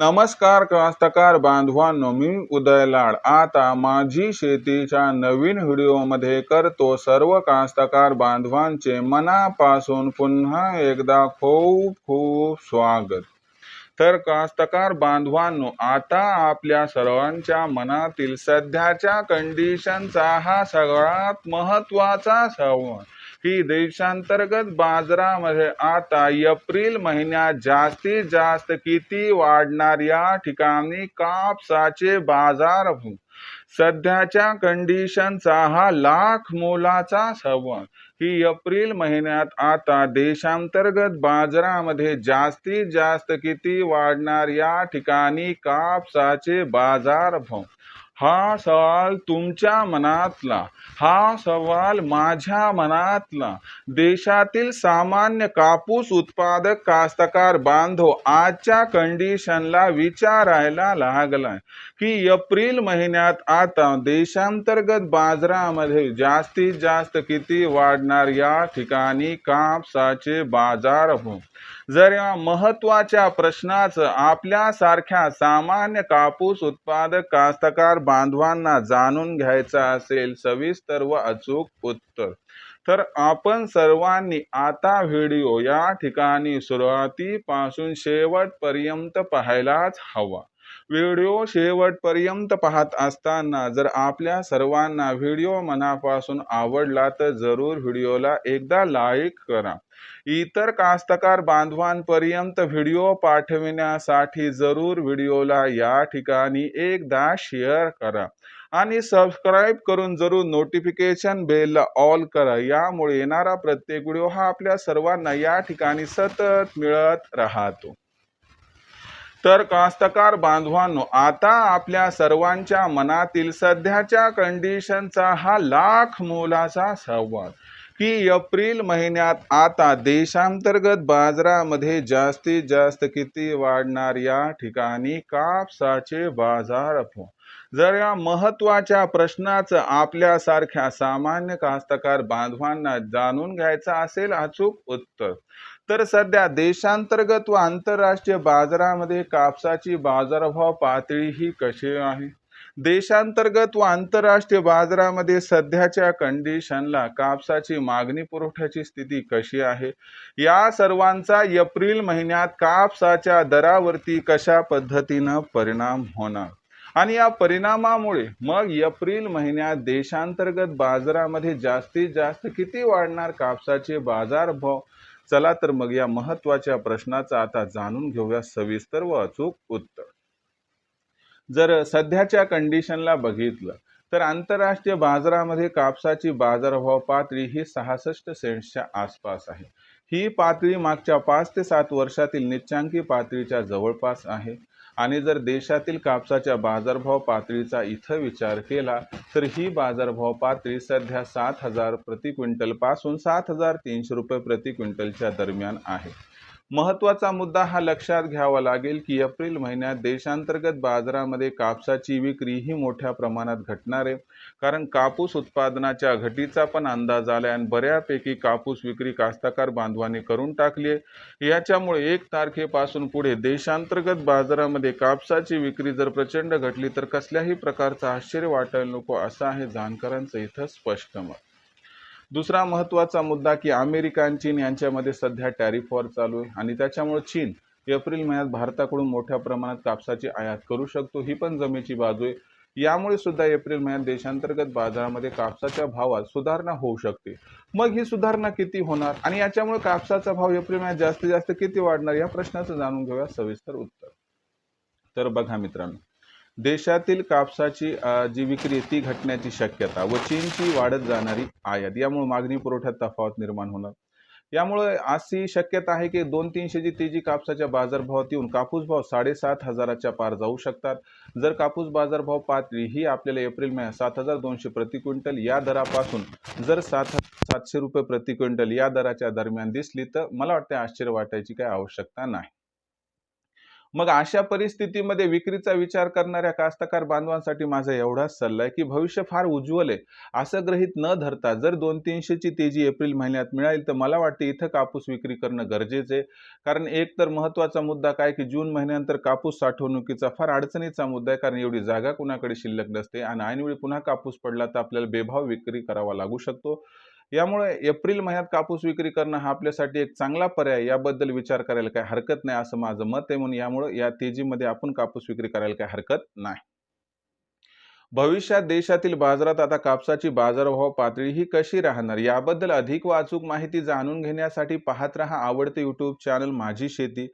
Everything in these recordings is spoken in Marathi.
नमस्कार कास्तकार बांधवांनो मी उदय लाड. आता माझी शेतीच्या नवीन व्हिडिओमध्ये करतो सर्व कास्तकार बांधवांचे मनापासून पुन्हा एकदा खूप खूप स्वागत. तर कास्तकार बांधवांनो आता आपल्या सर्वांच्या मनातील सध्याच्या कंडिशनचा हा सगळ्यात महत्त्वाचा संवाद की देशांतर्गत बाजारामध्ये आता एप्रिल महिन्यात जास्तीत जास्त किती वाढणार या ठिकाणी कापसाचे बाजार सध्याच्या कंडिशनचा हा लाख मोलाचा संवाद ही एप्रिल महिन्यात आता देशांतर्गत बाजारामध्ये जास्तीत जास्त किती वाढणार या ठिकाणी कापसाचे बाजार भाव हा सवाल तुमच्या मनातला हा सवाल माझ्या मनातला. देशातील सामान्य कापूस उत्पादक कास्तकार बांधव आजच्या कंडिशनला विचारायला लागलाय की एप्रिल महिन्यात आता देशांतर्गत बाजारामध्ये जास्तीत जास्त किती वाढणार या ठिकाणी कापसाचे बाजारभाव जर या महत्त्वाच्या प्रश्नाचं आपल्यासारख्या सामान्य कापूस उत्पादक कास्तकार बांधवांना जाणून घ्यायचं असेल सविस्तर व अचूक उत्तर. तर आपण सर्वांनी आता व्हिडिओ या ठिकाणी सुरुवातीपासून शेवटपर्यंत पाहायलाच हवा. व्हिडिओ शेवटपर्यंत पाहत असताना जर आपल्या सर्वांना व्हिडिओ मनापासून आवडला तर जरूर व्हिडिओला एकदा लाईक करा. इतर कास्तकार बांधवांपर्यंत व्हिडिओ पाठविण्यासाठी जरूर व्हिडिओला या ठिकाणी एकदा शेअर करा आणि सबस्क्राईब करून जरूर नोटिफिकेशन बेलला ऑल करा. यामुळे येणारा प्रत्येक व्हिडिओ हा आपल्या सर्वांना या ठिकाणी सतत मिळत राहतो. तर कास्तकार बांधवांनो आता आपल्या सर्वांच्या मनातील सध्याच्या कंडिशनचा हा लाख मोलाचा संवाद. की एप्रिल महिन्यात आता देशांतर्गत बाजारामध्ये जास्तीत जास्त किती वाढणार या ठिकाणी कापसाचे बाजार जर या महत्त्वाच्या प्रश्नाचं आपल्यासारख्या सामान्य कास्तकार बांधवांना जाणून घ्यायचं असेल अचूक उत्तर. तर सध्या देशांतर्गत व आंतरराष्ट्रीय बाजारामध्ये कापसाची बाजारभाव पातळी ही कशी आहे? देशांतर्गत व आंतरराष्ट्रीय बाजारामध्ये सध्याच्या कंडिशनला कापसाची मागणी पुरवठ्याची स्थिती कशी आहे? या सर्वांचा एप्रिल महिन्यात कापसाच्या दरावरती कशा पद्धतीनं परिणाम होणार? आणि या परिणामामुळे मग एप्रिल महिन्यात देशांतर्गत बाजारामध्ये जास्तीत जास्त किती वाढणार कापसाचे बाजारभाव? चला तर मग या महत्त्वाच्या प्रश्नाचं आता जाणून घेऊया सविस्तर व अचूक उत्तर. जर सध्याच्या कंडिशनला बघितलं तर आंतरराष्ट्रीय बाजारामध्ये कापसाची बाजारभाव पातळी ही सहासष्ट सेंट्सच्या आसपास आहे. ही पातळी मागच्या पाच ते सात वर्षातील निच्चांकी पातळीच्या जवळपास आहे. आणि जर देशातील कापसाच्या बाजारभाव पातळीचा इथं विचार केला तर ही बाजारभाव पातळी सध्या सात हजार प्रति क्विंटलपासून सात हजार तीनशे रुपये प्रति क्विंटलच्या दरम्यान आहे. महत्त्वाचा मुद्दा हा लक्षात घ्यावा लागेल की एप्रिल महिन्यात देशांतर्गत बाजारामध्ये कापसाची विक्री ही मोठ्या प्रमाणात घटणार आहे. कारण कापूस उत्पादनाच्या घटीचा पण अंदाज आला आणि बऱ्यापैकी कापूस विक्री कास्तकार बांधवांनी करून टाकली आहे. याच्यामुळे एक तारखेपासून पुढे देशांतर्गत बाजारामध्ये कापसाची विक्री जर प्रचंड घटली तर कसल्याही प्रकारचं आश्चर्य वाटायला नको असं आहे जाणकारांचं इथं स्पष्ट मत. दुसरा महत्त्वाचा मुद्दा की अमेरिका आणि चीन यांच्यामध्ये सध्या टॅरिफ वॉर चालू आहे आणि त्याच्यामुळे चीन एप्रिल महिन्यात भारताकडून मोठ्या प्रमाणात कापसाची आयात करू शकतो. ही पण जमेची बाजू आहे. यामुळे सुद्धा एप्रिल महिन्यात देशांतर्गत बाजारामध्ये कापसाच्या भावात सुधारणा होऊ शकते. मग ही सुधारणा किती होणार आणि याच्यामुळे कापसाचा भाव एप्रिल महिन्यात जास्तीत जास्त किती वाढणार या प्रश्नाचं जाणून घेऊया सविस्तर उत्तर. तर बघा मित्रांनो देशातील कापसाची जी विक्री आहे ती घटण्याची शक्यता व चीनची वाढत जाणारी आयात यामुळे मागणी पुरवठ्यात तफावत निर्माण होणार. यामुळे अशी शक्यता आहे की दोन तीनशेची तेजी कापसाच्या बाजारभावात येऊन कापूस भाव साडेसात हजाराच्या पार जाऊ शकतात. जर कापूस बाजारभाव पातळी ही आपल्याला एप्रिल महिन्यात सात हजार दोनशे प्रति क्विंटल या दरापासून जर सात सातशे रुपये प्रति क्विंटल या दराच्या दरम्यान दिसली तर मला वाटते आश्चर्य वाटायची काही आवश्यकता नाही. मग अशा परिस्थितीमध्ये विक्रीचा विचार करणाऱ्या कास्तकार बांधवांसाठी माझा एवढाच सल्ला आहे की भविष्य फार उज्ज्वल आहे. असं गृहीत न धरता जर दोन तीनशेची तेजी एप्रिल महिन्यात मिळाली तर मला वाटते इथं कापूस विक्री करणं गरजेचं आहे. कारण एक तर महत्त्वाचा मुद्दा काय की जून महिन्यानंतर कापूस साठवणुकीचा फार अडचणीचा मुद्दा आहे. कारण एवढी जागा कुणाकडे शिल्लक नसते. आणि ऐनवेळी पुन्हा कापूस पडला तर आपल्याला बेभाव विक्री करावा लागू शकतो. यामुळे एप्रिल महिन्यात कापूस विक्री करणं हा आपल्यासाठी एक चांगला पर्याय याबद्दल विचार करायला काही हरकत नाही असं माझं मत आहे. म्हणून यामुळे या तेजीमध्ये आपण कापूस विक्री करायला काही हरकत नाही. भविष्यात देशातील बाजारात आता कापसाची बाजारभाव पातळी ही कशी राहणार? याबद्दल अधिक व अचूक माहिती जाणून घेण्यासाठी पाहत रहा आवडते यूट्यूब चॅनल माझी शेती.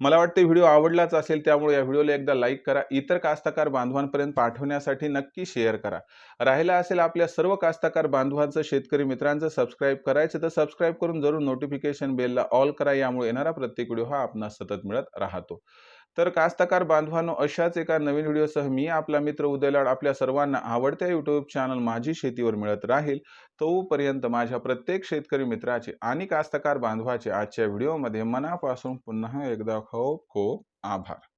मला वाटते व्हिडिओ आवडलाच असेल त्यामुळे या व्हिडिओला एकदा लाईक करा. इतर कास्तकार बांधवांपर्यंत पाठवण्यासाठी नक्की शेअर करा. राहिला असेल आपल्या सर्व कास्तकार बांधवांचं शेतकरी मित्रांचं सबस्क्राईब करायचं तर सबस्क्राईब करून जरूर नोटिफिकेशन बेलला ऑल करा. यामुळे येणारा प्रत्येक व्हिडिओ हा आपणास सतत मिळत राहतो. तर कास्तकार बांधवांनो अशाच एका नवीन व्हिडिओसह मी आपला मित्र उदयलाड आपल्या सर्वांना आवडत्या यूट्यूब चॅनल माझी शेतीवर मिळत राहील तोपर्यंत माझ्या प्रत्येक शेतकरी मित्राचे आणि कास्तकार बांधवाचे आजच्या व्हिडिओमध्ये मनापासून पुन्हा एकदा खूप खूप आभार.